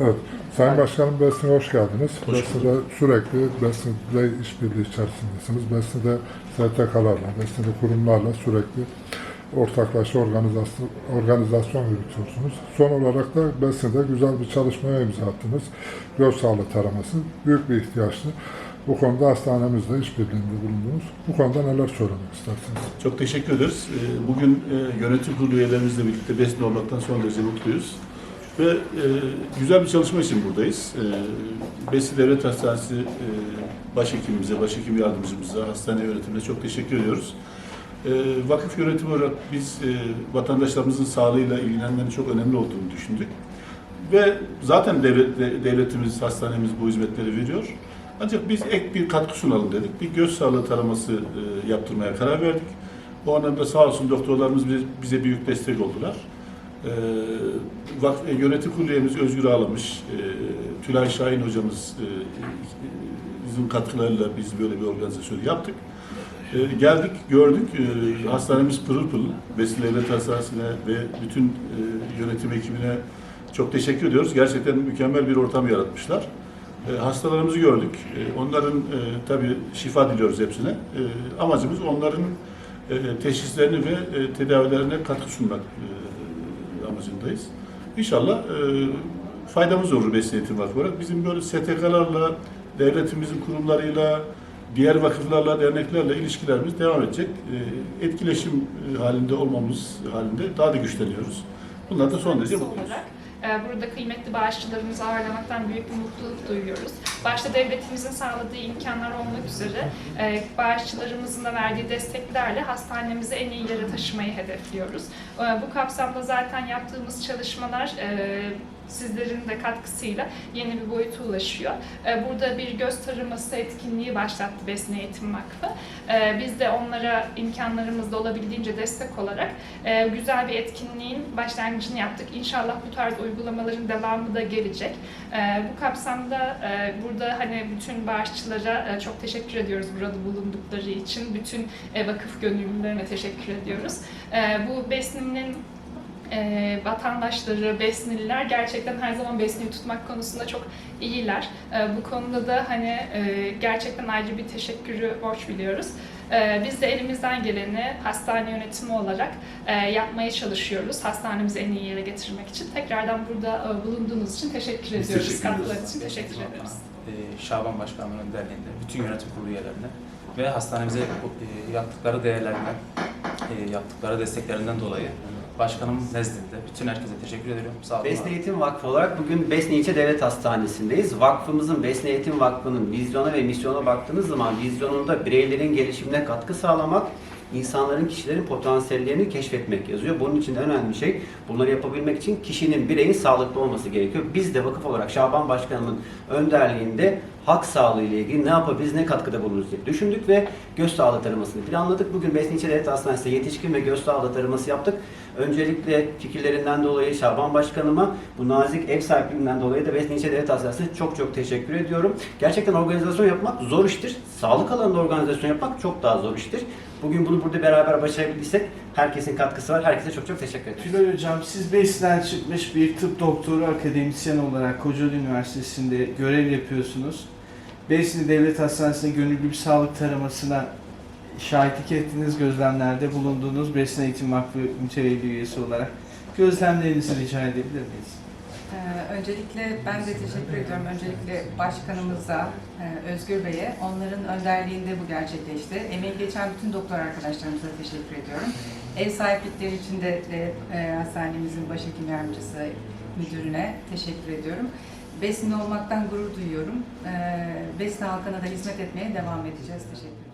Evet. Sayın Başkanım Besin'e hoş geldiniz. Hoş Besin'de sürekli Besin'de işbirliği içerisindesiniz. Besin'de STK'larla, Besin'de kurumlarla sürekli ortaklaşa organizasyon, organizasyon yürütüyorsunuz. Son olarak da Besin'de güzel bir çalışmaya imza attınız. Göz sağlığı taraması büyük bir ihtiyaçtı. Bu konuda hastanemizle işbirliğinde bulundunuz. Bu konuda neler söylemek istersiniz? Çok teşekkür ederiz. Ee, Bugün e, yönetim kurulu üyelerimizle birlikte Besni olmaktan son derece mutluyuz. Ve e, güzel bir çalışma için buradayız. E, Besni Devlet Hastanesi e, başhekimimize, başhekim yardımcımıza, hastane yönetimine çok teşekkür ediyoruz. E, Vakıf yönetimi olarak biz e, vatandaşlarımızın sağlığıyla ilgilenmenin çok önemli olduğunu düşündük. Ve zaten devlet, de- devletimiz, hastanemiz bu hizmetleri veriyor. Ancak biz ek bir katkı sunalım dedik. Bir göz sağlığı taraması e, yaptırmaya karar verdik. Bu anlamda sağ olsun doktorlarımız bize, büyük destek oldular. E, yönetim kurulu Özgür Ağlamış, e, Tülay Şahin hocamız e, e, bizim katkılarıyla biz böyle bir organizasyon yaptık. E, geldik, gördük. E, hastanemiz pırıl pırıl. Vesile Devlet Hastanesi'ne ve bütün e, yönetim ekibine çok teşekkür ediyoruz. Gerçekten mükemmel bir ortam yaratmışlar. E, hastalarımızı gördük. E, onların e, tabii şifa diliyoruz hepsine. E, amacımız onların e, teşhislerini ve e, tedavilerine katkı sunmak e, amacındayız. İnşallah e, faydamız olur Besin Eğitim Vakfı olarak. Bizim böyle STK'larla, devletimizin kurumlarıyla, diğer vakıflarla, derneklerle ilişkilerimiz devam edecek. E, etkileşim e, halinde olmamız halinde daha da güçleniyoruz. Bunlar da son derece mutluyuz. e, burada kıymetli bağışçılarımızı ağırlamaktan büyük bir mutluluk duyuyoruz. Başta devletimizin sağladığı imkanlar olmak üzere e, bağışçılarımızın da verdiği desteklerle hastanemizi en iyi yere taşımayı hedefliyoruz. E, Bu kapsamda zaten yaptığımız çalışmalar e, sizlerin de katkısıyla yeni bir boyuta ulaşıyor. E, Burada bir göz taraması etkinliği başlattı Besne Eğitim Vakfı. E, Biz de onlara imkanlarımızda olabildiğince destek olarak e, güzel bir etkinliğin başlangıcını yaptık. İnşallah bu tarz uygulamaların devamı da gelecek. Bu kapsamda e, burada hani bütün bağışçılara e, çok teşekkür ediyoruz burada bulundukları için. Bütün e, vakıf gönüllülerine teşekkür ediyoruz. E, Bu Besni'nin e, vatandaşları, Besnililer gerçekten her zaman Besni'yi tutmak konusunda çok iyiler. E, bu konuda da hani e, gerçekten ayrıca bir teşekkürü borç biliyoruz. E, biz de elimizden geleni hastane yönetimi olarak e, yapmaya çalışıyoruz. Hastanemizi en iyi yere getirmek için. Tekrardan burada e, bulunduğunuz için teşekkür Biz ediyoruz. teşekkür için teşekkür ederiz. e, Şaban Başkanlığı'nın önderliğinde, bütün yönetim kurulu üyelerine ve hastanemize e, yaptıkları değerlerinden, e, yaptıkları desteklerinden dolayı başkanım nezdinde bütün herkese teşekkür ediyorum. Sağ olun. Besne Eğitim Vakfı olarak bugün Besne İlçe Devlet Hastanesi'ndeyiz. Vakfımızın Besne Eğitim Vakfı'nın vizyona ve misyona baktığınız zaman vizyonunda bireylerin gelişimine katkı sağlamak, insanların, kişilerin potansiyellerini keşfetmek yazıyor. Bunun için en önemli şey bunları yapabilmek için kişinin, bireyin sağlıklı olması gerekiyor. Biz de vakıf olarak Şaban Başkanımın önderliğinde halk sağlığı ile ilgili ne yapabiliriz, ne katkıda bulunuruz diye düşündük ve göz sağlığı taramasını planladık. Bugün Besne İlçe Devlet Hastanesi'nde yetişkin ve göz sağlığı taraması yaptık. Öncelikle fikirlerinden dolayı Şaban Başkanıma bu nazik ev sahipliğinden dolayı da Besne İlçe Devlet Hastanesi'ne çok çok teşekkür ediyorum. Gerçekten organizasyon yapmak zor iştir. Sağlık alanında organizasyon yapmak çok daha zor iştir. Bugün bunu burada beraber başarabildiysek herkesin katkısı var. Herkese çok çok teşekkür ederim. Tülay Hocam, siz BES'ten çıkmış bir tıp doktoru akademisyen olarak Kocaeli Üniversitesi'nde görev yapıyorsunuz. Besni Devlet Hastanesi'nde gönüllü bir sağlık taramasına şahitlik ettiğiniz gözlemlerde bulunduğunuz Besni Eğitim Vakfı mütevelli üyesi olarak gözlemlerinizi rica edebilir miyiz? Ee, Öncelikle ben de teşekkür ediyorum. Öncelikle başkanımıza, e, Özgür Bey'e, onların önderliğinde bu gerçekleşti. Emeği geçen bütün doktor arkadaşlarımıza teşekkür ediyorum. Ev sahiplikleri için de, de e, hastanemizin başhekim yardımcısı müdürüne teşekkür ediyorum. Besni olmaktan gurur duyuyorum. Ee, Besni halkına da hizmet etmeye devam edeceğiz. Teşekkür ederim.